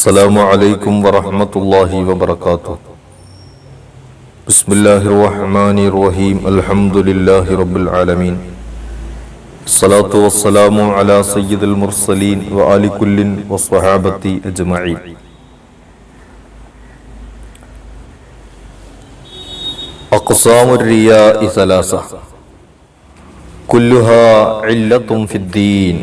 السلام عليكم ورحمة الله وبركاته. بسم الله الرحمن الرحيم. الحمد لله رب العالمين الصلاة والسلام على سيد المرسلين وآل كل والصحابة أجمعين أقسام الرياء ثلاثة. كلها علة في الدين.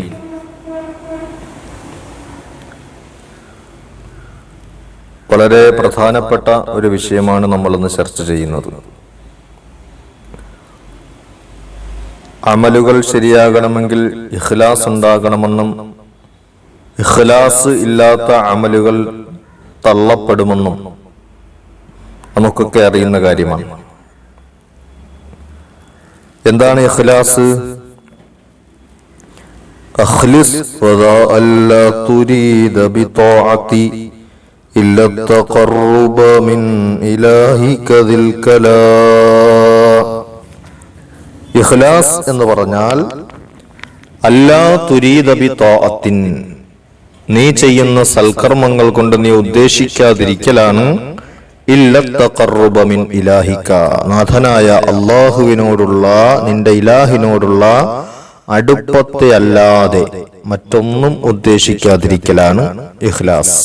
വളരെ പ്രധാനപ്പെട്ട ഒരു വിഷയമാണ് നമ്മളിന്ന് ചർച്ച ചെയ്യുന്നത്. അമലുകൾ ശരിയാകണമെങ്കിൽ ഇഖ്ലാസ് ഉണ്ടാകണമെന്നും ഇഖ്ലാസ് ഇല്ലാത്ത അമലുകൾ തള്ളപ്പെടുമെന്നും നമുക്കൊക്കെ അറിയുന്ന കാര്യമാണ്. എന്താണ് ഇഖ്ലാസ്? അഖ്ലിസ് വദാ അല്ലാ തുരീദ ബിതാഅതി إلا التقرب من إلهك ذي الكلام ഇഖ്ലാസ് എന്ന് പറഞ്ഞാൽ അല്ലാ തുരീദ ബി താഅത്തിൻ നീ ചെയ്യുന്ന സൽക്കർമ്മങ്ങൾ കൊണ്ട് നീ ഉദ്ദേശിക്കാതിരിക്കലാണ് ഇല്ല തഖർറുബ മിൻ ഇലാഹിക നാഥനായ അള്ളാഹുവിനോടുള്ള നിന്റെ ഇലാഹിനോടുള്ള അടുപ്പത്തെ അല്ലാതെ മറ്റൊന്നും ഉദ്ദേശിക്കാതിരിക്കലാണ് ഇഖ്ലാസ്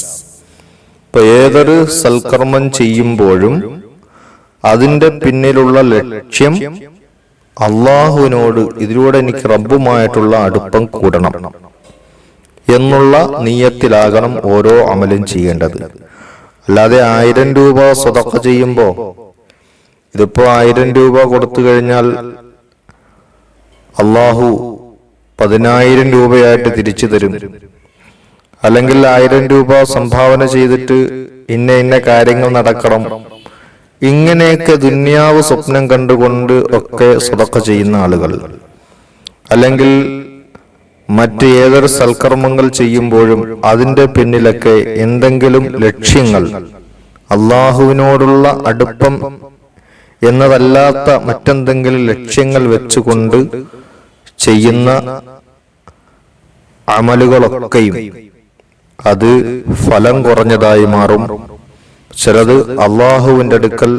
ഇപ്പൊ ഏതൊരു സൽക്കർമ്മം ചെയ്യുമ്പോഴും അതിന്റെ പിന്നിലുള്ള ലക്ഷ്യം അള്ളാഹുവിനോട് ഇതിലൂടെ എനിക്ക് റബ്ബുമായിട്ടുള്ള അടുപ്പം കൂടണം എന്നുള്ള നീയത്തിലാകണം ഓരോ അമലും ചെയ്യേണ്ടത്. അല്ലാതെ ആയിരം രൂപ സ്വതക്ക ചെയ്യുമ്പോ ഇതിപ്പോ ആയിരം രൂപ കൊടുത്തു കഴിഞ്ഞാൽ അള്ളാഹു പതിനായിരം രൂപയായിട്ട് തിരിച്ചു തരും. അല്ലെങ്കിൽ ആയിരം രൂപ സംഭാവന ചെയ്തിട്ട് ഇന്ന ഇന്ന കാര്യങ്ങൾ നടക്കണം. ഇങ്ങനെയൊക്കെ ദുന്യാവ് സ്വപ്നം കണ്ടുകൊണ്ട് ഒക്കെ സ്വതക്ക ചെയ്യുന്ന ആളുകൾ. അല്ലെങ്കിൽ മറ്റ് ഏതൊരു സൽക്കർമ്മങ്ങൾ ചെയ്യുമ്പോഴും അതിന്റെ പിന്നിലൊക്കെ എന്തെങ്കിലും ലക്ഷ്യങ്ങൾ അള്ളാഹുവിനോടുള്ള അടുപ്പം എന്നതല്ലാത്ത മറ്റെന്തെങ്കിലും ലക്ഷ്യങ്ങൾ വെച്ചുകൊണ്ട് ചെയ്യുന്ന അമലുകളൊക്കെയും അത് ഫലം കുറഞ്ഞതായി മാറും. ചിലത് അള്ളാഹുവിന്റെ അടുക്കൽ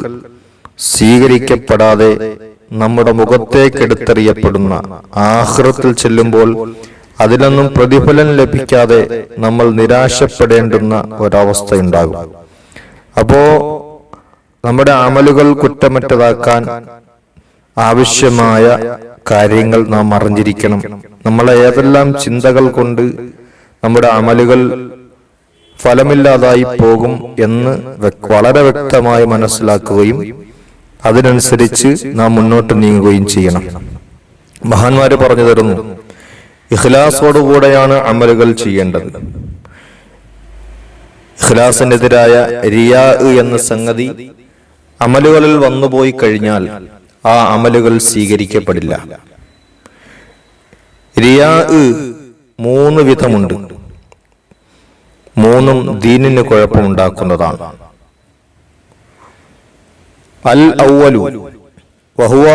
സ്വീകരിക്കപ്പെടാതെ നമ്മുടെ മുഖത്തേക്കെടുത്തെറിയപ്പെടുന്ന ആഹ്റത്തിൽ ചെല്ലുമ്പോൾ അതിലൊന്നും പ്രതിഫലം ലഭിക്കാതെ നമ്മൾ നിരാശപ്പെടേണ്ടുന്ന ഒരവസ്ഥയുണ്ടാകും. അപ്പോ നമ്മുടെ അമലുകൾ കുറ്റമറ്റതാക്കാൻ ആവശ്യമായ കാര്യങ്ങൾ നാം അറിഞ്ഞിരിക്കണം. നമ്മളെ ഏതെല്ലാം ചിന്തകൾ കൊണ്ട് നമ്മുടെ അമലുകൾ ഫലമില്ലാതായി പോകും എന്ന് വളരെ വ്യക്തമായി മനസ്സിലാക്കുകയും അതിനനുസരിച്ച് നാം മുന്നോട്ട് നീങ്ങുകയും ചെയ്യണം. മഹാന്മാര് പറഞ്ഞു തരുന്നു ഇഖ്ലാസോടുകൂടെയാണ് അമലുകൾ ചെയ്യേണ്ടത്. ഇഖ്ലാസിനെതിരായ റിയാ എന്ന സംഗതി അമലുകളിൽ വന്നുപോയി കഴിഞ്ഞാൽ ആ അമലുകൾ സ്വീകരിക്കപ്പെടില്ല. റിയാ മൂന്ന് വിധമുണ്ട്. മൂന്നും ദീനിന് കുഴപ്പമുണ്ടാക്കുന്നതാണ് അൽ ഔവലു വഹുവ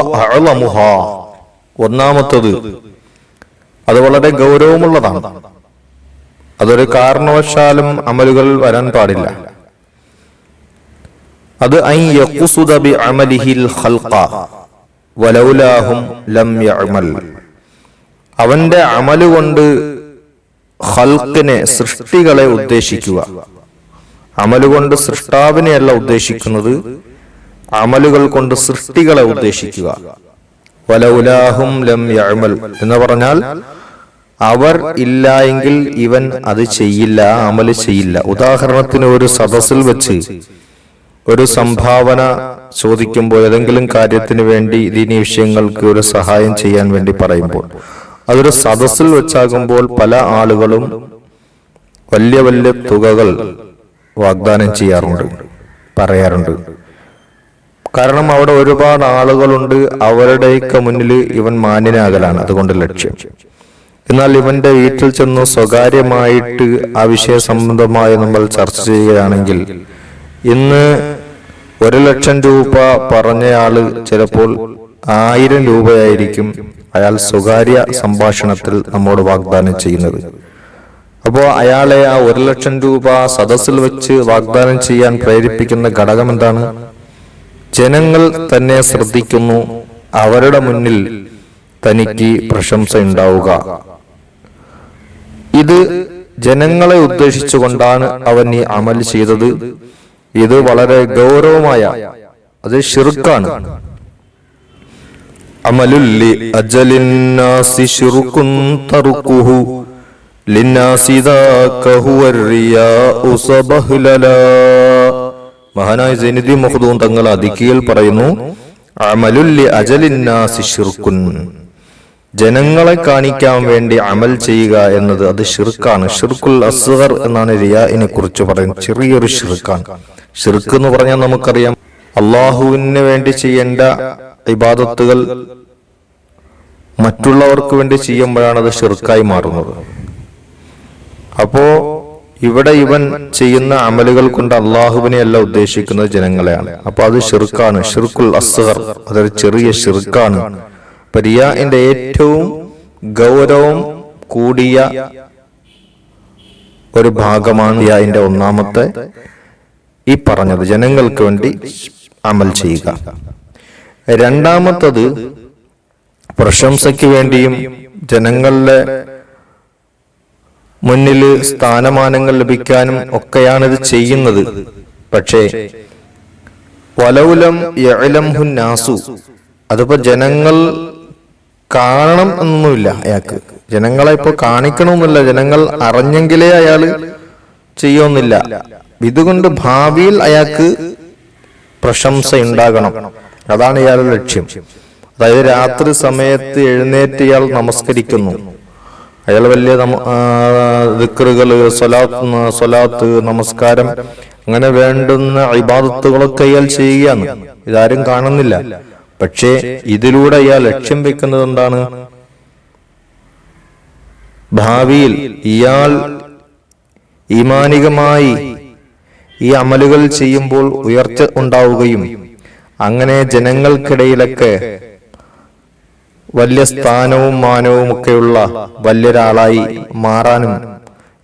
ഒന്നാമത്തത് അത് വളരെ ഗൗരവമുള്ളതാണ്. അതൊരു കാരണവശാലും അമലുകൾ വരാൻ പാടില്ല. അത് അമലിഹിൽ വലൗലാഹും ലം അവന്റെ അമൽ കൊണ്ട് ഹൽക്കിനെ സൃഷ്ടികളെ ഉദ്ദേശിക്കുക. അമലുകൊണ്ട് സൃഷ്ടാവിനെയല്ല ഉദ്ദേശിക്കുന്നത് അമലുകൾ കൊണ്ട് സൃഷ്ടികളെ ഉദ്ദേശിക്കുക. വലൗലാഹും ലം യഅമൽ എന്ന് പറഞ്ഞാൽ അവർ ഇല്ല എങ്കിൽ ഇവൻ അത് ചെയ്യില്ല അമൽ ചെയ്യില്ല. ഉദാഹരണത്തിന് ഒരു സദസ്സിൽ വെച്ച് ഒരു സംഭാവന ചോദിക്കുമ്പോൾ ഏതെങ്കിലും കാര്യത്തിന് വേണ്ടി ദീനി വിഷയങ്ങൾക്ക് ഒരു സഹായം ചെയ്യാൻ വേണ്ടി പറയുമ്പോൾ അതൊരു സദസ്സിൽ വെച്ചാകുമ്പോൾ പല ആളുകളും വലിയ വലിയ തുകകൾ വാഗ്ദാനം ചെയ്യാറുണ്ട് പറയാറുണ്ട്. കാരണം അവിടെ ഒരുപാട് ആളുകളുണ്ട് അവരുടെയൊക്കെ മുന്നിൽ ഇവൻ മാന്യനാകലാണ് അതുകൊണ്ട് ലക്ഷ്യം. എന്നാൽ ഇവന്റെ വീട്ടിൽ ചെന്ന് സ്വകാര്യമായിട്ട് ആ വിഷയ സംബന്ധമായി നമ്മൾ ചർച്ച ചെയ്യുകയാണെങ്കിൽ ഇന്ന് ഒരു ലക്ഷം രൂപ പറഞ്ഞയാൾ ചിലപ്പോൾ ആയിരം രൂപയായിരിക്കും അയാൾ സ്വകാര്യ സംഭാഷണത്തിൽ നമ്മോട് വാഗ്ദാനം ചെയ്യുന്നത്. അപ്പോ അയാളെ ആ ഒരു ലക്ഷം രൂപ സദസ്സിൽ വെച്ച് വാഗ്ദാനം ചെയ്യാൻ പ്രേരിപ്പിക്കുന്ന ഘടകം എന്താണ്? ജനങ്ങൾ തന്നെ ശ്രദ്ധിക്കുന്നു. അവരുടെ മുന്നിൽ തനിക്ക് പ്രശംസ ഉണ്ടാവുക. ഇത് ജനങ്ങളെ ഉദ്ദേശിച്ചുകൊണ്ടാണ് അവൻ ഈ അമൽ ചെയ്തത്. ഇത് വളരെ ഗൗരവമായ അത് ഷിർക്കാണ് അമലുല്ലി അജലിന്നാസി ഷിർക്കുൻ തറുക്കുഹു മഹാനായ ജനിതി മഖ്ദൂം തങ്ങൾ അതിക്കിയിൽ പറയുന്നു അമലുല്ലി അജലിന്നാസി ഷിർക്കുൻ ജനങ്ങളെ കാണിക്കാൻ വേണ്ടി അമൽ ചെയ്യുക എന്നത് അത് ഷിർക്കാണ് ഷിർക്കുൽ അസ്ഗർ എന്നാണ് റിയാഇനെ കുറിച്ച് പറയുന്നത്. ചെറിയൊരു ഷിർക്കാണ് ഷിർക്ക് എന്ന് പറഞ്ഞാൽ നമുക്കറിയാം അള്ളാഹുവിന് വേണ്ടി ചെയ്യേണ്ട ഇബാദത്തുകൾ മറ്റുള്ളവർക്ക് വേണ്ടി ചെയ്യുമ്പോഴാണ് അത് ഷിർക്കായി മാറുന്നത്. അപ്പോ ഇവിടെ ഇവൻ ചെയ്യുന്ന അമലുകൾ കൊണ്ട് അള്ളാഹുവിനെ അല്ല ഉദ്ദേശിക്കുന്നത് ജനങ്ങളെയാണ്. അപ്പൊ അത് ഷിർക്കാണ് ഷിർക്കുൽ അസ്ഗർ അതൊരു ചെറിയ ഷിർക്കാണ് പരിയാന്റെ ഏറ്റവും ഗൗരവം കൂടിയ ഒരു ഭാഗമാണ് അതിന്റെ ഒന്നാമത്തെ ഈ പറഞ്ഞത്. ജനങ്ങൾക്ക് വേണ്ടി അമൽ ചെയ്യുക. രണ്ടാമത്തത് പ്രശംസയ്ക്ക് വേണ്ടിയും ജനങ്ങളുടെ മുന്നിൽ സ്ഥാനമാനങ്ങൾ ലഭിക്കാനും ഒക്കെയാണിത് ചെയ്യുന്നത്. പക്ഷേ വലൗലം യഅലംഹു നാസു. അതിപ്പോ ജനങ്ങൾ കാണണം എന്നൊന്നുമില്ല അയാൾക്ക്. ജനങ്ങളെ ഇപ്പൊ കാണിക്കണമെന്നില്ല. ജനങ്ങൾ അറിഞ്ഞെങ്കിലേ അയാൾ ചെയ്യുമെന്നില്ല. ഇതുകൊണ്ട് ഭാവിയിൽ അയാൾക്ക് പ്രശംസ ഉണ്ടാകണം അതാണ് ഇയാളുടെ ലക്ഷ്യം. അതായത് രാത്രി സമയത്ത് എഴുന്നേറ്റ് ഇയാൾ നമസ്കരിക്കുന്നു. അയാൾ വലിയ ദിക്കറുകൾ സ്വലാത്ത് സ്വലാത്ത് നമസ്കാരം അങ്ങനെ വേണ്ടുന്ന ഇബാദത്തുകളൊക്കെ അയാൾ ചെയ്യുകയാണ്. ഇതാരും കാണുന്നില്ല. പക്ഷേ ഇതിലൂടെ അയാൾ ലക്ഷ്യം വെക്കുന്നത് എന്താണ്? ഭാവിയിൽ ഇയാൾ ഈമാനികമായി ഈ അമലുകൾ ചെയ്യുമ്പോൾ ഉയർച്ച ഉണ്ടാവുകയും അങ്ങനെ ജനങ്ങൾക്കിടയിലൊക്കെ വലിയ സ്ഥാനവും മാനവും ഒക്കെയുള്ള വലിയൊരാളായി മാറാനും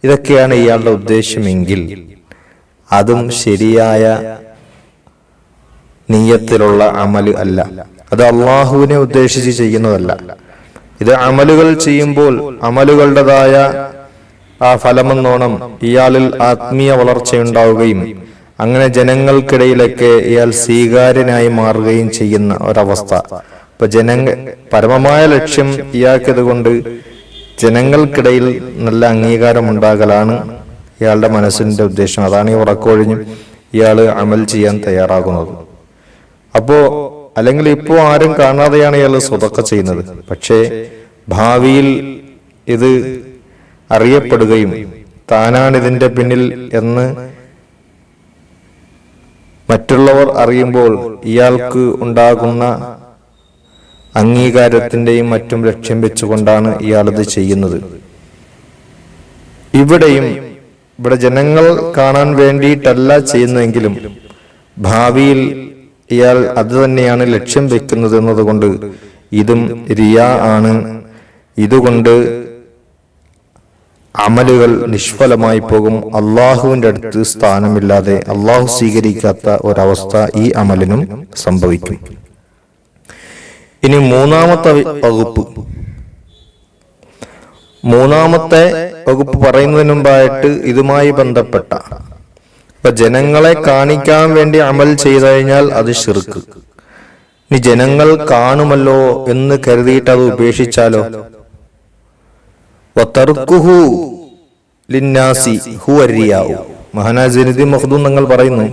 ഇതൊക്കെയാണ് ഇയാളുടെ ഉദ്ദേശമെങ്കിൽ അതും ശരിയായ നീയത്തിലുള്ള അമൽ അല്ല. അത് അള്ളാഹുവിനെ ഉദ്ദേശിച്ച് ചെയ്യുന്നതല്ല. ഇത് അമലുകൾ ചെയ്യുമ്പോൾ അമലുകളുടേതായ ആ ഫലമെന്നോണം ഇയാളിൽ ആത്മീയ വളർച്ചയുണ്ടാവുകയും അങ്ങനെ ജനങ്ങൾക്കിടയിലൊക്കെ ഇയാൾ സ്വീകാര്യനായി മാറുകയും ചെയ്യുന്ന ഒരവസ്ഥ. ഇപ്പൊ ജനങ്ങ പരമമായ ലക്ഷ്യം ഇയാൾക്കത് കൊണ്ട് ജനങ്ങൾക്കിടയിൽ നല്ല അംഗീകാരം ഉണ്ടാകലാണ് ഇയാളുടെ മനസ്സിന്റെ ഉദ്ദേശം. അതാണ് ഈ ഉറക്കൊഴിഞ്ഞും ഇയാൾ അമൽ ചെയ്യാൻ തയ്യാറാകുന്നത്. അപ്പോ അല്ലെങ്കിൽ ഇപ്പോ ആരും കാണാതെയാണ് ഇയാൾ സ്വതക്ക ചെയ്യുന്നത്. പക്ഷേ ഭാവിയിൽ ഇത് അറിയപ്പെടുകയും താനാണ് ഇതിന്റെ പിന്നിൽ എന്ന് മറ്റുള്ളവർ അറിയുമ്പോൾ ഇയാൾക്ക് ഉണ്ടാകുന്ന അംഗീകാരത്തിന്റെയും മറ്റും ലക്ഷ്യം വെച്ചുകൊണ്ടാണ് ഇയാളിത് ചെയ്യുന്നത്. ഇവിടെയും ഇവിടെ ജനങ്ങൾ കാണാൻ വേണ്ടിയിട്ടല്ല ചെയ്യുന്നതെങ്കിലും ഭാവിയിൽ ഇയാൾ അത് തന്നെയാണ് ലക്ഷ്യം വെക്കുന്നത് എന്നതുകൊണ്ട് ഇതും റിയ ആണ്. ഇതുകൊണ്ട് അമലുകൾ നിഷ്ഫലമായി പോകും. അള്ളാഹുവിന്റെ അടുത്ത് സ്ഥാനമില്ലാതെ അള്ളാഹു സ്വീകരിക്കാത്ത ഒരവസ്ഥ ഈ അമലിനും സംഭവിക്കും. ഇനി മൂന്നാമത്തെ വകുപ്പ്. മൂന്നാമത്തെ വകുപ്പ് പറയുന്നതിന് മുമ്പായിട്ട് ഇതുമായി ബന്ധപ്പെട്ട ഇപ്പൊ ജനങ്ങളെ കാണിക്കാൻ വേണ്ടി അമൽ ചെയ്തു കഴിഞ്ഞാൽ അത് ഷിർക്ക് ഇനി ജനങ്ങൾ കാണുമല്ലോ എന്ന് കരുതിയിട്ട് അത് ഉപേക്ഷിച്ചാലോ? വതർക്കുഹു ലിന്നാസി ഹുവ റിയാഉ മഹാനാ ജനിദി മഖ്ദൂം നിങ്ങൾ പറയുന്നു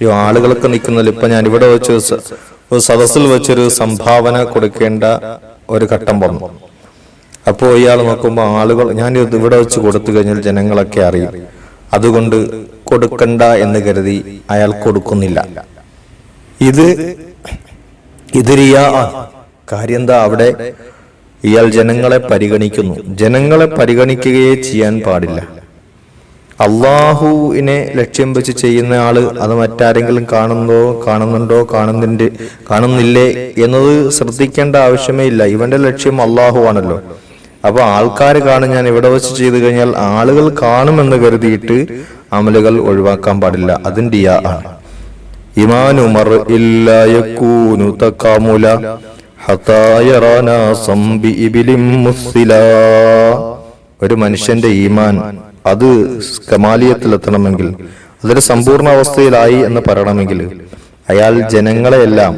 അയ്യോ ആളുകളൊക്കെ നിൽക്കുന്നില്ല ഇപ്പൊ ഞാൻ ഇവിടെ വെച്ച് ഒരു സദസ്സിൽ വെച്ചൊരു സംഭാവന കൊടുക്കേണ്ട ഒരു ഘട്ടം വന്നു. അപ്പോ ഇയാൾ നോക്കുമ്പോൾ ആളുകൾ ഞാൻ ഇവിടെ വെച്ച് കൊടുത്തു കഴിഞ്ഞാൽ ജനങ്ങളൊക്കെ അറിയും. അതുകൊണ്ട് കൊടുക്കണ്ട എന്ന് കരുതി അയാൾ കൊടുക്കുന്നില്ല. ഇത് ഇതിരിയ കാര്യം എന്താ അവിടെ? ഇയാൾ ജനങ്ങളെ പരിഗണിക്കുന്നു. ജനങ്ങളെ പരിഗണിക്കുകയേ ചെയ്യാൻ പാടില്ല. അള്ളാഹുവിനെ ലക്ഷ്യം വെച്ച് ചെയ്യുന്ന ആൾ അത് മറ്റാരെങ്കിലും കാണുന്നോ കാണുന്നുണ്ടോ കാണുന്നുണ്ട് കാണുന്നില്ലേ എന്നത് ശ്രദ്ധിക്കേണ്ട ആവശ്യമേ ഇല്ല. ഇവന്റെ ലക്ഷ്യം അള്ളാഹു ആണല്ലോ. അപ്പൊ ആൾക്കാർ കാണും ഞാൻ ഇവിടെ വെച്ച് ചെയ്തു കഴിഞ്ഞാൽ ആളുകൾ കാണുമെന്ന് കരുതിയിട്ട് അമലുകൾ ഒഴിവാക്കാൻ പാടില്ല. അതിന്റെ ഇയാ ആണ്. ഇമാനുമർ ഇല്ല ഒരു മനുഷ്യന്റെ ഈമാൻ അത് കമാലിയത്തിലെത്തണമെങ്കിൽ അതൊരു സമ്പൂർണ അവസ്ഥയിലായി എന്ന് പറയണമെങ്കിൽ അയാൾ ജനങ്ങളെയെല്ലാം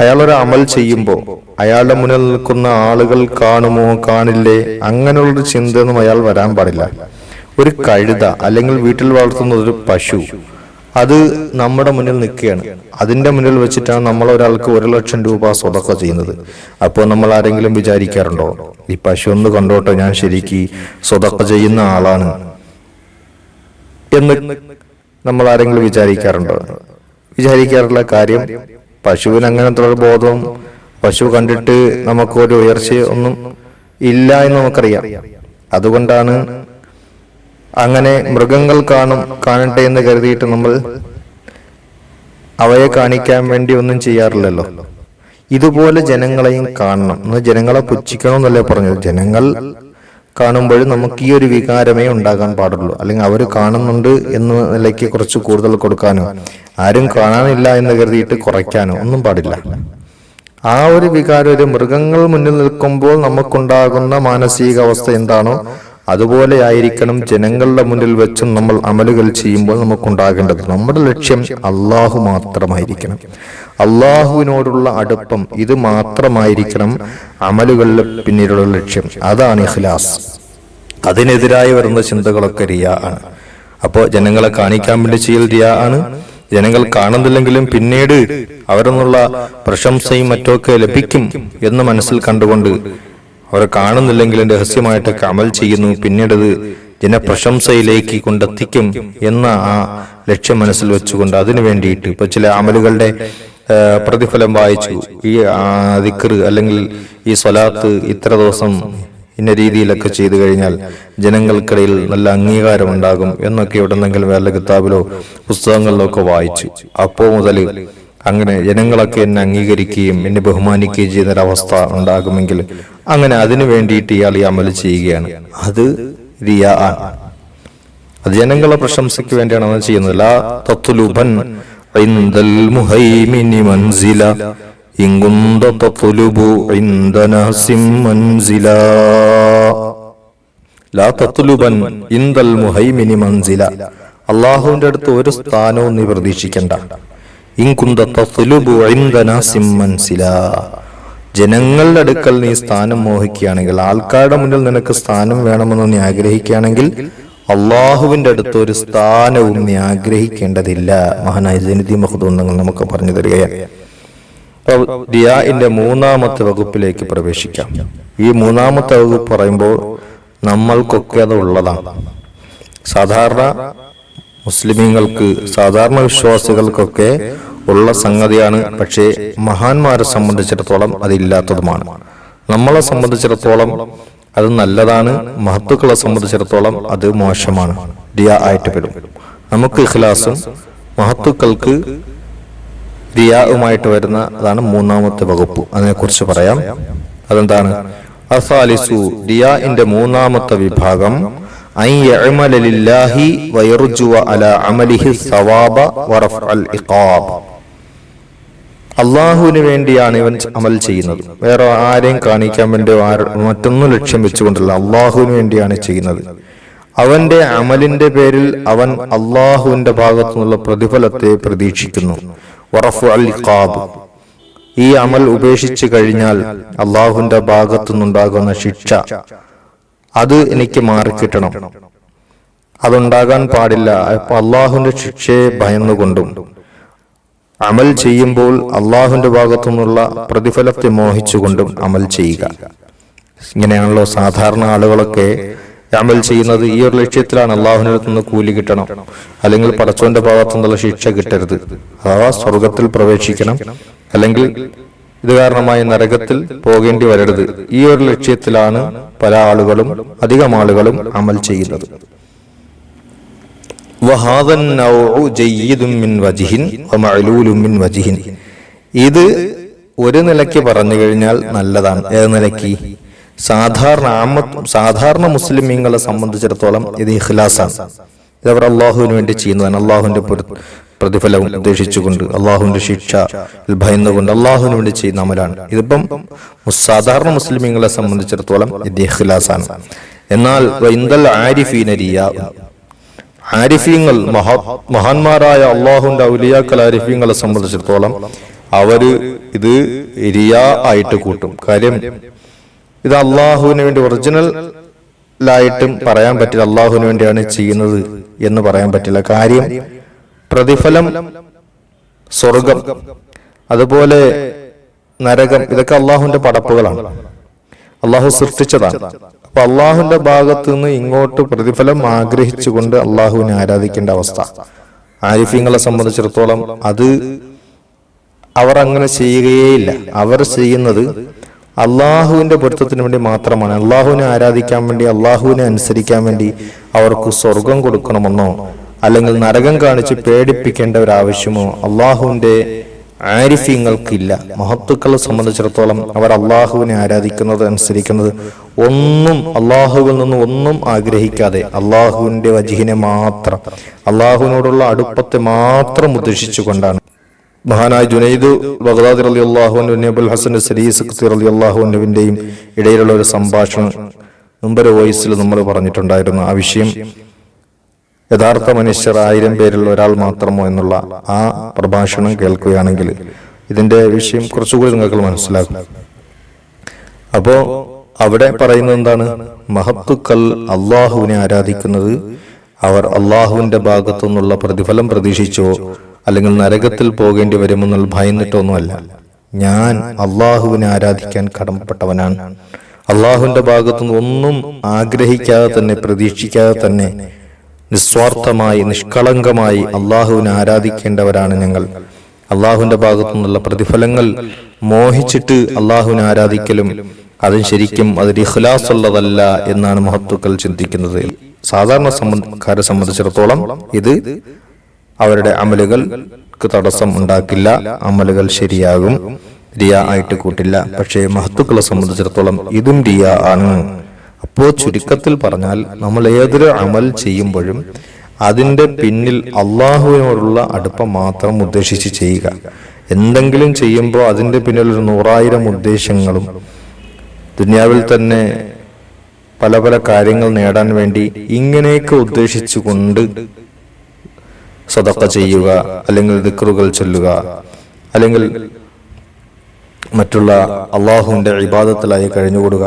അയാൾ ഒരു അമൽ ചെയ്യുമ്പോൾ അയാളുടെ മുന്നിൽ നിൽക്കുന്ന ആളുകൾ കാണുമോ കാണില്ലേ? അങ്ങനെയുള്ളൊരു ചിന്തയൊന്നും അയാൾ വരാൻ പാടില്ല. ഒരു കഴുത അല്ലെങ്കിൽ വീട്ടിൽ വളർത്തുന്ന ഒരു പശു അത് നമ്മുടെ മുന്നിൽ നിൽക്കുകയാണ്. അതിന്റെ മുന്നിൽ വെച്ചിട്ടാണ് നമ്മൾ ഒരാൾക്ക് ഒരു ലക്ഷം രൂപ സ്വതക്ക ചെയ്യുന്നത്. അപ്പോൾ നമ്മൾ ആരെങ്കിലും വിചാരിക്കാറുണ്ടോ? ഈ പശു ഒന്ന് കണ്ടോട്ടെ ഞാൻ ശരിക്ക് സ്വതക്ക ചെയ്യുന്ന ആളാണ് എന്ന് നമ്മൾ ആരെങ്കിലും വിചാരിക്കാറുണ്ടോ? വിചാരിക്കാറുള്ള കാര്യം പശുവിന് അങ്ങനത്തെ ഒരു ബോധവും പശു കണ്ടിട്ട് നമുക്കൊരു ഉയർച്ച ഒന്നും ഇല്ല എന്ന് നമുക്കറിയാം. അതുകൊണ്ടാണ് അങ്ങനെ മൃഗങ്ങൾ കാണും കാണട്ടെ എന്ന് കരുതിയിട്ട് നമ്മൾ അവയെ കാണിക്കാൻ വേണ്ടി ഒന്നും ചെയ്യാറില്ലല്ലോ. ഇതുപോലെ ജനങ്ങളെയും കാണണം. എന്ന് ജനങ്ങളെ പുച്ഛിക്കണം എന്നല്ലേ പറഞ്ഞത്. ജനങ്ങൾ കാണുമ്പോഴും നമുക്ക് ഈ ഒരു വികാരമേ ഉണ്ടാകാൻ പാടുള്ളൂ. അല്ലെങ്കിൽ അവർ കാണുന്നുണ്ട് എന്ന നിലയ്ക്ക് കുറച്ച് കൂടുതൽ കൊടുക്കാനോ ആരും കാണാനില്ല എന്ന് കരുതിയിട്ട് കുറയ്ക്കാനോ ഒന്നും പാടില്ല. ആ ഒരു വികാരം ഒരു മൃഗങ്ങൾ മുന്നിൽ നിൽക്കുമ്പോൾ നമുക്കുണ്ടാകുന്ന മാനസികാവസ്ഥ എന്താണോ അതുപോലെ ആയിരിക്കണം ജനങ്ങളുടെ മുന്നിൽ വെച്ചും നമ്മൾ അമലുകൾ ചെയ്യുമ്പോൾ നമുക്കുണ്ടാകേണ്ടത്. നമ്മുടെ ലക്ഷ്യം അള്ളാഹു മാത്രമായിരിക്കണം. അള്ളാഹുവിനോടുള്ള അടുപ്പം ഇത് മാത്രമായിരിക്കണം അമലുകളുടെ പിന്നീടുള്ള ലക്ഷ്യം. അതാണ് ഇഖ്ലാസ്. അതിനെതിരായി വരുന്ന ചിന്തകളൊക്കെ റിയ ആണ്. അപ്പോൾ ജനങ്ങളെ കാണിക്കാൻ വേണ്ടി ചെയ്യൽ റിയ ആണ്. ജനങ്ങൾ കാണുന്നില്ലെങ്കിലും പിന്നീട് അവരെന്നുള്ള പ്രശംസയും മറ്റൊക്കെ ലഭിക്കും എന്ന് മനസ്സിൽ കണ്ടുകൊണ്ട് അവർ കാണുന്നില്ലെങ്കിലും രഹസ്യമായിട്ടൊക്കെ അമൽ ചെയ്യുന്നു. പിന്നീട് അത് ജനപ്രശംസയിലേക്ക് കൊണ്ടെത്തിക്കും എന്ന ആ ലക്ഷ്യം മനസ്സിൽ വെച്ചുകൊണ്ട് അതിനു വേണ്ടിയിട്ട് ഇപ്പൊ ചില അമലുകളുടെ പ്രതിഫലം വായിച്ചു. ഈ ദിക്കറ് അല്ലെങ്കിൽ ഈ സ്വലാത്ത് ഇത്ര ദിവസം ഇന്ന രീതിയിലൊക്കെ ചെയ്തു കഴിഞ്ഞാൽ ജനങ്ങൾക്കിടയിൽ നല്ല അംഗീകാരം ഉണ്ടാകും എന്നൊക്കെ എവിടെന്നെങ്കിലും വേറെ കിതാബിലോ പുസ്തകങ്ങളിലോ ഒക്കെ വായിച്ചു. അപ്പോ മുതൽ അങ്ങനെ ജനങ്ങളൊക്കെ എന്നെ അംഗീകരിക്കുകയും എന്നെ ബഹുമാനിക്കുകയും ചെയ്യുന്ന ഒരവസ്ഥ ഉണ്ടാകുമെങ്കിൽ അങ്ങനെ അതിനു വേണ്ടിയിട്ട് ഇയാൾ ഈ അമൽ ചെയ്യുകയാണ്. അത് റിയ ആണ്. അത് ജനങ്ങളെ പ്രശംസയ്ക്ക് വേണ്ടിയാണ് അത് ചെയ്യുന്നത്. ഇൻദൽ മുഹൈമിനി മൻസില. മൻസില. ലാ ഇൻദൽ മുഹൈമിനി മൻസില. അള്ളാഹുവിന്റെ അടുത്ത് ഒരു സ്ഥാനവും നീ പ്രതീക്ഷിക്കണ്ട. ഇങ്കുന്ത തത്തുലുബു ഇൻദന സിം മൻസില. ജനങ്ങളുടെ അടുക്കൽ നീ സ്ഥാനം മോഹിക്കുകയാണെങ്കിൽ ആൾക്കാരുടെ മുന്നിൽ നിനക്ക് സ്ഥാനം വേണമെന്ന് നീ ആഗ്രഹിക്കുകയാണെങ്കിൽ അള്ളാഹുവിന്റെ അടുത്ത് ഒരു സ്ഥാനവും നീ ആഗ്രഹിക്കേണ്ടതില്ല. മഹാനായ ജനിതി മഹദൂന്നങ്ങൾ നമുക്ക് പറഞ്ഞു തരികയാണ്. മൂന്നാമത്തെ വകുപ്പിലേക്ക് പ്രവേശിക്കാം. ഈ മൂന്നാമത്തെ വകുപ്പ് പറയുമ്പോൾ നമ്മൾക്കൊക്കെ അത് ഉള്ളതാണ്. സാധാരണ മുസ്ലിമീങ്ങൾക്ക് സാധാരണ വിശ്വാസികൾക്കൊക്കെ ഉള്ള സംഗതിയാണ്. പക്ഷേ മഹാന്മാരെ സംബന്ധിച്ചിടത്തോളം അതില്ലാത്തതുമാണ്. നമ്മളെ സംബന്ധിച്ചിടത്തോളം അത് നല്ലതാണ്. മഹത്തുക്കളെ സംബന്ധിച്ചിടത്തോളം അത് മോശമാണ്. റിയ ആയിട്ട് വരും. നമുക്ക് ഇഖ്ലാസും മഹത്തുക്കൾക്ക് റിയാവുമായിട്ട് വരുന്ന അതാണ് മൂന്നാമത്തെ വകുപ്പ്. അതിനെക്കുറിച്ച് പറയാം. അതെന്താണ്? അസാലിസു റിയാഇന്റെ മൂന്നാമത്തെ വിഭാഗം അൻ യഅമല ലില്ലാഹി വയർജുവ അല അമലിഹി സവാബ വറഫ്അൽ ഇഖാബ്. അള്ളാഹുവിന് വേണ്ടിയാണ് ഇവൻ അമൽ ചെയ്യുന്നത്. വേറെ ആരെയും കാണിക്കാൻ വേണ്ടി മറ്റൊന്നും ലക്ഷ്യം വെച്ചുകൊണ്ടല്ല അള്ളാഹുവിന് വേണ്ടിയാണ് ചെയ്യുന്നത്. അവന്റെ അമലിന്റെ പേരിൽ അവൻ അള്ളാഹുവിന്റെ ഭാഗത്തു നിന്നുള്ള പ്രതിഫലത്തെ പ്രതീക്ഷിക്കുന്നു. ഇഖാബ് ഈ അമൽ ഉപേക്ഷിച്ചു കഴിഞ്ഞാൽ അള്ളാഹുവിന്റെ ഭാഗത്തു നിന്നുണ്ടാകുന്ന ശിക്ഷ അത് എനിക്ക് മാറിക്കിട്ടണം. അതുണ്ടാകാൻ പാടില്ല. അള്ളാഹുവിന്റെ ശിക്ഷയെ ഭയന്നുകൊണ്ടും അമൽ ചെയ്യുമ്പോൾ അള്ളാഹുന്റെ ഭാഗത്തു നിന്നുള്ള പ്രതിഫലത്തെ മോഹിച്ചുകൊണ്ടും അമൽ ചെയ്യുക. ഇങ്ങനെയാണല്ലോ സാധാരണ ആളുകളൊക്കെ അമൽ ചെയ്യുന്നത് ഈ ഒരു ലക്ഷ്യത്തിലാണ് അള്ളാഹുവിന്റെ നിന്ന് കൂലി കിട്ടണം. അല്ലെങ്കിൽ പടച്ചവന്റെ ഭാഗത്തു നിന്നുള്ള ശിക്ഷ കിട്ടരുത്. അഥവാ സ്വർഗത്തിൽ പ്രവേശിക്കണം. അല്ലെങ്കിൽ ഇത് കാരണമായി നരകത്തിൽ പോകേണ്ടി വരരുത്. ഈ ഒരു ലക്ഷ്യത്തിലാണ് പല ആളുകളും അധികം ആളുകളും അമൽ ചെയ്യുന്നത്. ഇത് ഒരു നിലയ്ക്ക് പറഞ്ഞു കഴിഞ്ഞാൽ നല്ലതാണ്. ഏത് നിലയ്ക്ക്? സാധാരണ സാധാരണ മുസ്ലിമീങ്ങളെ സംബന്ധിച്ചിടത്തോളം ഇത് ഇഖ്ലാസാണ്. ഇത് അവർ അള്ളാഹുവിന് വേണ്ടി ചെയ്യുന്നതാണ്. അള്ളാഹുവിന്റെ പ്രതിഫലം ഉദ്ദേശിച്ചുകൊണ്ട് അള്ളാഹുവിന്റെ ശിക്ഷ ഭയന്നുകൊണ്ട് അള്ളാഹുവിന് വേണ്ടി ചെയ്യുന്ന അമലാണ്. ഇതിപ്പം സാധാരണ മുസ്ലിമീങ്ങളെ സംബന്ധിച്ചിടത്തോളം ഇത് ഇഖ്ലാസാണ്. എന്നാൽ വൈന്തൽ ആരിഫീങ്ങൾ മഹാ മഹാന്മാരായ അള്ളാഹുന്റെ ഔലിയാക്കൽ ആരിഫീങ്ങളെ സംബന്ധിച്ചിടത്തോളം അവർ ഇത് റിയാ ആയിട്ട് കൂട്ടും. കാര്യം ഇത് അള്ളാഹുവിന് വേണ്ടി ഒറിജിനൽ ായിട്ടും പറയാൻ പറ്റില്ല. അള്ളാഹുവിന് വേണ്ടിയാണ് ചെയ്യുന്നത് എന്ന് പറയാൻ പറ്റില്ല. കാര്യം പ്രതിഫലം സ്വർഗം അതുപോലെ നരകം ഇതൊക്കെ അള്ളാഹുവിന്റെ പടപ്പുകളാണ്. അള്ളാഹു സൃഷ്ടിച്ചതാണ്. അപ്പൊ അള്ളാഹുവിന്റെ ഭാഗത്ത് നിന്ന് ഇങ്ങോട്ട് പ്രതിഫലം ആഗ്രഹിച്ചുകൊണ്ട് അള്ളാഹുവിനെ ആരാധിക്കേണ്ട അവസ്ഥ. ആരിഫ്യങ്ങളെ സംബന്ധിച്ചിടത്തോളം അത് അവർ അങ്ങനെ ചെയ്യുകയേയില്ല. അവർ ചെയ്യുന്നത് അള്ളാഹുവിന്റെ പൊരുത്തത്തിന് വേണ്ടി മാത്രമാണ്. അള്ളാഹുവിനെ ആരാധിക്കാൻ വേണ്ടി അള്ളാഹുവിനെ അനുസരിക്കാൻ വേണ്ടി അവർക്ക് സ്വർഗം കൊടുക്കണമെന്നോ അല്ലെങ്കിൽ നരകം കാണിച്ച് പേടിപ്പിക്കേണ്ട ഒരു ആവശ്യമോ അള്ളാഹുവിന്റെ ആരിഫ്യങ്ങൾക്കില്ല മഹത്തുക്കളെ സംബന്ധിച്ചിടത്തോളം അവർ അള്ളാഹുവിനെ ആരാധിക്കുന്നത് അനുസരിക്കുന്നത് ഒന്നും അള്ളാഹുവിൽ നിന്ന് ഒന്നും ആഗ്രഹിക്കാതെ അള്ളാഹുവിന്റെ വജിഹിനെ മാത്രം അള്ളാഹുവിനോടുള്ള അടുപ്പത്തെ മാത്രം ഉദ്ദേശിച്ചുകൊണ്ടാണ്. മഹാനായ ജുനൈദ് ബഗ്ദാദി അലി അള്ളാഹുവിന്റെ അബുൽ ഹസൻ സലീസ് അലി അള്ളാഹുവിന്റെയും ഇടയിലുള്ള ഒരു സംഭാഷണം മുമ്പൊരു വോയിസിൽ നമ്മൾ പറഞ്ഞിട്ടുണ്ടായിരുന്നു. ആ വിഷയം യഥാർത്ഥ മനുഷ്യർ ആയിരം പേരിൽ ഒരാൾ മാത്രമോ എന്നുള്ള ആ പ്രഭാഷണം കേൾക്കുകയാണെങ്കിൽ ഇതിന്റെ വിഷയം കുറച്ചുകൂടി നിങ്ങൾക്ക് മനസ്സിലാക്കും അപ്പോ അവിടെ പറയുന്നത് എന്താണ്? മഹത്തുക്കൾ അള്ളാഹുവിനെ ആരാധിക്കുന്നത് അവർ അള്ളാഹുവിന്റെ ഭാഗത്തു നിന്നുള്ള പ്രതിഫലം പ്രതീക്ഷിച്ചോ അല്ലെങ്കിൽ നരകത്തിൽ പോകേണ്ടി വരുമെന്നുള്ള ഭയന്നിട്ടൊന്നുമല്ല. ഞാൻ അള്ളാഹുവിനെ ആരാധിക്കാൻ കടമപ്പെട്ടവനാണ്. അള്ളാഹുവിന്റെ ഭാഗത്തുനിന്ന് ഒന്നും ആഗ്രഹിക്കാതെ തന്നെ പ്രതീക്ഷിക്കാതെ തന്നെ നിസ്വാർത്ഥമായി നിഷ്കളങ്കമായി അള്ളാഹുവിനെ ആരാധിക്കേണ്ടവരാണ് ഞങ്ങൾ. അള്ളാഹുവിന്റെ ഭാഗത്തു നിന്നുള്ള പ്രതിഫലങ്ങൾ മോഹിച്ചിട്ട് അള്ളാഹുവിനെ ആരാധിക്കലും അതും ശരിക്കും അതിൽ ഇഖ്ലാസ് ഉള്ളതല്ല എന്നാണ് മഹത്തുക്കൾ ചിന്തിക്കുന്നത്. സാധാരണ സംബന്ധക്കാരെ സംബന്ധിച്ചിടത്തോളം ഇത് അവരുടെ അമലുകൾക്ക് തടസ്സം ഉണ്ടാക്കില്ല അമലുകൾ ശരിയാകും റിയ ആയിട്ട് കൂട്ടില്ല. പക്ഷേ മഹത്തുക്കളെ സംബന്ധിച്ചിടത്തോളം ഇതും റിയ ആണ്. അപ്പോ ചുരുക്കത്തിൽ പറഞ്ഞാൽ നമ്മൾ ഏതൊരു അമൽ ചെയ്യുമ്പോഴും അതിന്റെ പിന്നിൽ അള്ളാഹുവിനോടുള്ള അടുപ്പം മാത്രം ഉദ്ദേശിച്ച് ചെയ്യുക. എന്തെങ്കിലും ചെയ്യുമ്പോൾ അതിന്റെ പിന്നിൽ ഒരു നൂറായിരം ഉദ്ദേശങ്ങളും ദുനിയാവിൽ തന്നെ പല പല കാര്യങ്ങൾ നേടാൻ വേണ്ടി ഇങ്ങനെയൊക്കെ ഉദ്ദേശിച്ചുകൊണ്ട് സ്വതക്ക ചെയ്യുക അല്ലെങ്കിൽ ദിക്റുകൾ ചൊല്ലുക അല്ലെങ്കിൽ മറ്റുള്ള അള്ളാഹുവിന്റെ ഇബാദത്തിലായി കഴിഞ്ഞുകൂടുക.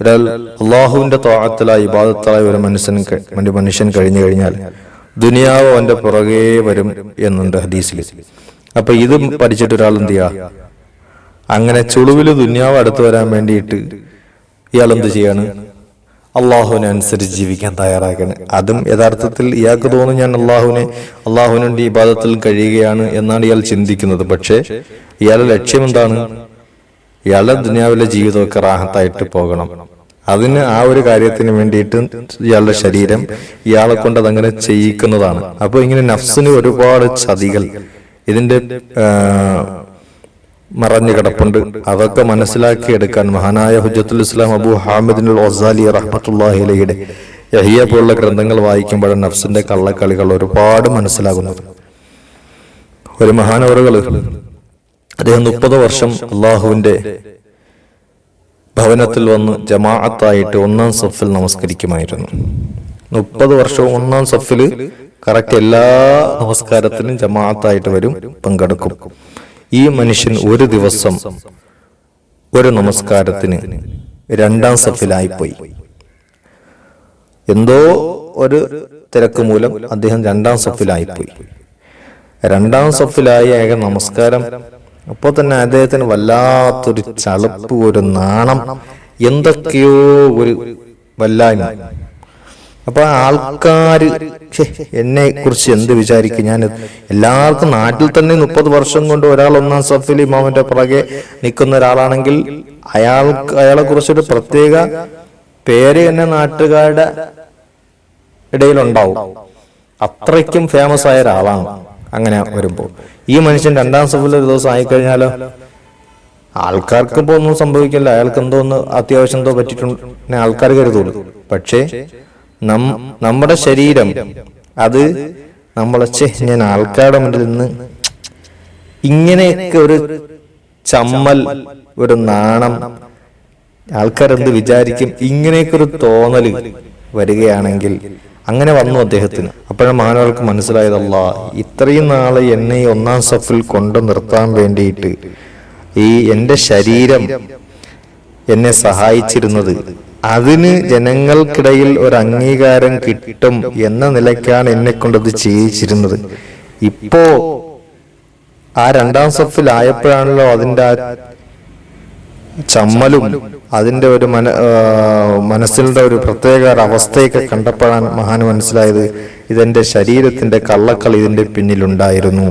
ഒരാൾ അള്ളാഹുവിന്റെ താഴത്തിലായി ഇബാദത്തിലായി ഒരു മനുഷ്യൻ ഒരു മനുഷ്യൻ കഴിഞ്ഞു കഴിഞ്ഞാൽ ദുനിയാവ് അവന്റെ പുറകെ വരും എന്നുണ്ട് ഹദീസിൽ. അപ്പൊ ഇത് പഠിച്ചിട്ട് ഒരാൾ എന്ത് ചെയ്യുക അങ്ങനെ ചുളുവിൽ ദുന്യാവ് അടുത്തു വരാൻ വേണ്ടിയിട്ട് ഇയാൾ എന്ത് ചെയ്യാണ്? അള്ളാഹുവിനെ അനുസരിച്ച് ജീവിക്കാൻ തയ്യാറാക്കണം. അതും യഥാർത്ഥത്തിൽ ഇയാൾക്ക് തോന്നുന്നു ഞാൻ അള്ളാഹുവിനെ അള്ളാഹുവിനുണ്ട് ഈ പാദത്തിൽ കഴിയുകയാണ് എന്നാണ് ഇയാൾ ചിന്തിക്കുന്നത്. പക്ഷേ ഇയാളുടെ ലക്ഷ്യം എന്താണ്? ഇയാളുടെ ദുനിയാവിലെ ജീവിതമൊക്കെ റാഹത്തായിട്ട് പോകണം. അതിന് ആ ഒരു കാര്യത്തിന് വേണ്ടിയിട്ട് ഇയാളുടെ ശരീരം ഇയാളെ കൊണ്ട് അതങ്ങനെ ചെയ്യിക്കുന്നതാണ്. അപ്പൊ ഇങ്ങനെ നഫ്സിന് ഒരുപാട് ചതികൾ. ഇതിന്റെ മറഞ്ഞു കിടപ്പുണ്ട്. അതൊക്കെ മനസ്സിലാക്കിയെടുക്കാൻ മഹാനായ ഹുജത്തുൽ ഇസ്ലാം അബു ഹാമിദിനുൽ ഒസാലി റഹ്മത്തുല്ലാഹിലയുടെ യഹിയ പോലുള്ള ഗ്രന്ഥങ്ങൾ വായിക്കുമ്പോഴാണ് നഫ്സിന്റെ കള്ളക്കളികൾ ഒരുപാട് മനസ്സിലാകുന്നത്. ഒരു മഹാനവറുകൾ അദ്ദേഹം മുപ്പത് വർഷം അള്ളാഹുവിന്റെ ഭവനത്തിൽ വന്ന് ജമാഅത്തായിട്ട് ഒന്നാം സഫിൽ നമസ്കരിക്കുമായിരുന്നു. മുപ്പത് വർഷവും ഒന്നാം സഫിൽ കറക്റ്റ് എല്ലാ നമസ്കാരത്തിനും ജമാഅത്തായിട്ട് വരും പങ്കെടുക്കും. ഈ മനുഷ്യൻ ഒരു ദിവസം ഒരു നമസ്കാരത്തിന് രണ്ടാം സഫിലായിപ്പോയി എന്തോ ഒരു തിരക്ക് മൂലം അദ്ദേഹം രണ്ടാം സഫിലായിപ്പോയി രണ്ടാം സഫിലായി ഏക നമസ്കാരം അപ്പോൾ തന്നെ അദ്ദേഹത്തിന് വല്ലാത്തൊരു ചളുപ്പ് ഒരു നാണം എന്തൊക്കെയോ ഒരു വല്ലായ്മ. അപ്പൊ ആൾക്കാര് എന്നെ കുറിച്ച് എന്ത് വിചാരിക്കും? ഞാൻ എല്ലാവർക്കും നാട്ടിൽ തന്നെ മുപ്പത് വർഷം കൊണ്ട് ഒരാൾ ഒന്നാം സഫിൽ ഇമാമിന്റെ പുറകെ നിൽക്കുന്ന ഒരാളാണെങ്കിൽ അയാൾ അയാളെ കുറിച്ചൊരു പ്രത്യേക പേര് തന്നെ നാട്ടുകാരുടെ ഇടയിലുണ്ടാവും. അത്രയ്ക്കും ഫേമസ് ആയ ഒരാളാണ് അങ്ങനെ വരുമ്പോൾ. ഈ മനുഷ്യൻ രണ്ടാം സഫിൽ ഒരു ദിവസം ആയിക്കഴിഞ്ഞാലോ? ആൾക്കാർക്ക് ഇപ്പോ ഒന്നും സംഭവിക്കില്ല. അയാൾക്ക് എന്തോ ഒന്ന് അത്യാവശ്യം എന്തോ പറ്റിയിട്ടുണ്ട് ആൾക്കാർ കരുതുള്ളൂ. പക്ഷേ നമ്മുടെ ശരീരം. അത് നമ്മളെ ഞാൻ ആൾക്കാരുടെ മുന്നിൽ നിന്ന് ഇങ്ങനെയൊക്കെ ഒരു ചമ്മൽ ഒരു നാണം. ആൾക്കാരെന്ത് വിചാരിക്കും? ഇങ്ങനെയൊക്കെ ഒരു തോന്നൽ വരികയാണെങ്കിൽ അങ്ങനെ വന്നു അദ്ദേഹത്തിന്. അപ്പോഴും മഹാനവർക്ക് മനസ്സിലായതല്ല ഇത്രയും നാളെ എന്നെ ഈ ഒന്നാം സഫിൽ കൊണ്ടു നിർത്താൻ വേണ്ടിയിട്ട് ഈ എന്റെ ശരീരം എന്നെ സഹായിച്ചിരുന്നത് അതിന് ജനങ്ങൾക്കിടയിൽ ഒരു അംഗീകാരം കിട്ടും എന്ന നിലയ്ക്കാണ് എന്നെ കൊണ്ടത് ചെയ്യിച്ചിരുന്നത്. ഇപ്പോ ആ രണ്ടാം സഫിൽ ആയപ്പോഴാണല്ലോ അതിന്റെ ആ ചമ്മലും അതിന്റെ ഒരു മന മനസ്സിന്റെ ഒരു പ്രത്യേക ഒരു അവസ്ഥയൊക്കെ കണ്ടപ്പോഴാണ് മഹാൻ മനസ്സിലായത് ഇതെന്റെ ശരീരത്തിന്റെ കള്ളക്കളി ഇതിന്റെ പിന്നിലുണ്ടായിരുന്നു.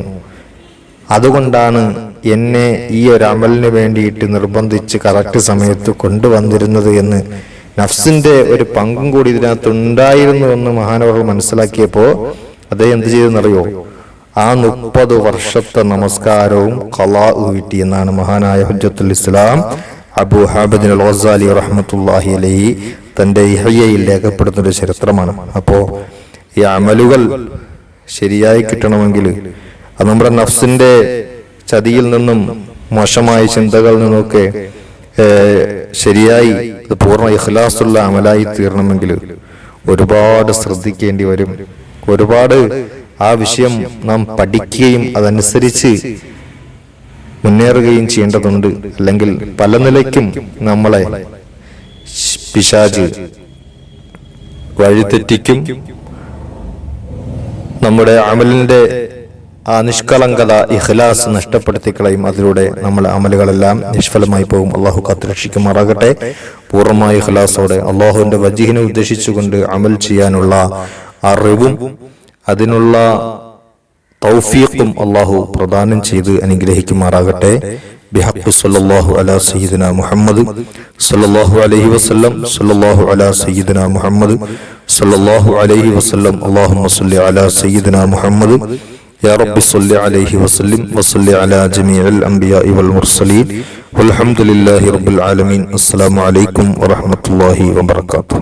അതുകൊണ്ടാണ് എന്നെ ഈ ഒരു അമലിന് വേണ്ടിയിട്ട് നിർബന്ധിച്ച് കറക്റ്റ് സമയത്ത് കൊണ്ടുവന്നിരുന്നത് എന്ന് നഫ്സിന്റെ ഒരു പങ്കും കൂടി ഇതിനകത്ത് ഉണ്ടായിരുന്നു എന്ന് മഹാനവർ മനസ്സിലാക്കിയപ്പോ അദ്ദേഹം എന്ത് ചെയ്തെന്നറിയോ? ആ മുപ്പത് വർഷത്തെ നമസ്കാരവും കലാ ഊറ്റി എന്നാണ് മഹാനായ ഹുജത്തുൽ ഇസ്ലാം അബു ഹാബിദിൻ റോസാലി റഹ്മത്തുല്ലാഹി അലൈഹി തന്റെ ഇഹയ്യയിൽ രേഖപ്പെടുത്തുന്ന ഒരു ചരിത്രമാണ്. അപ്പോ ഈ അമലുകൾ ശരിയായി കിട്ടണമെങ്കിൽ അത് നമ്മുടെ നഫ്സിന്റെ ചതിയിൽ നിന്നും മോശമായ ചിന്തകളിൽ നിന്നൊക്കെ ശരിയായി ഇത് പൂർണ ഇഖ്ലാസുള്ള അമലായി തീരണമെങ്കിൽ ഒരുപാട് ശ്രദ്ധിക്കേണ്ടി വരും. ഒരുപാട് ആ വിഷയം നാം പഠിക്കുകയും അതനുസരിച്ച് മുന്നേറുകയും ചെയ്യേണ്ടതുണ്ട്. അല്ലെങ്കിൽ പല നിലയ്ക്കും നമ്മളെ പിശാജ് വഴിതെറ്റിക്കും. നമ്മുടെ അമലിന്റെ ആ നിഷ്കളങ്കത ഇഖ്ലാസ് നഷ്ടപ്പെടുത്തി കളയും അതിലൂടെ നമ്മളെ അമലുകളെല്ലാം നിഷ്ഫലമായി പോകും. അള്ളാഹു കാത്തുരക്ഷിക്കുമാറാകട്ടെ. പൂർണമായ ഇഖ്ലാസോടെ അള്ളാഹുവിന്റെ വജീഹിനെ ഉദ്ദേശിച്ചുകൊണ്ട് അമൽ ചെയ്യാനുള്ള അറിവും അതിനുള്ള തൗഫീഖും അള്ളാഹു പ്രദാനം ചെയ്ത് അനുഗ്രഹിക്കുമാറാകട്ടെ. ബിഹഖ് സല്ലല്ലാഹു അലാ സയ്യിദിന മുഹമ്മദ് സല്ലല്ലാഹു അലൈഹി വസല്ലം സല്ലല്ലാഹു അലാ സയ്യിദിന മുഹമ്മദ് സല്ലല്ലാഹു അലൈഹി വസല്ലം. അല്ലാഹുമ്മ സ്വല്ലി അലാ സയ്യിദിന മുഹമ്മദ് يا رب صل عليه وسلم وصل على جميع الأنبياء والمرسلين والحمد لله رب العالمين السلام عليكم ورحمة الله وبركاته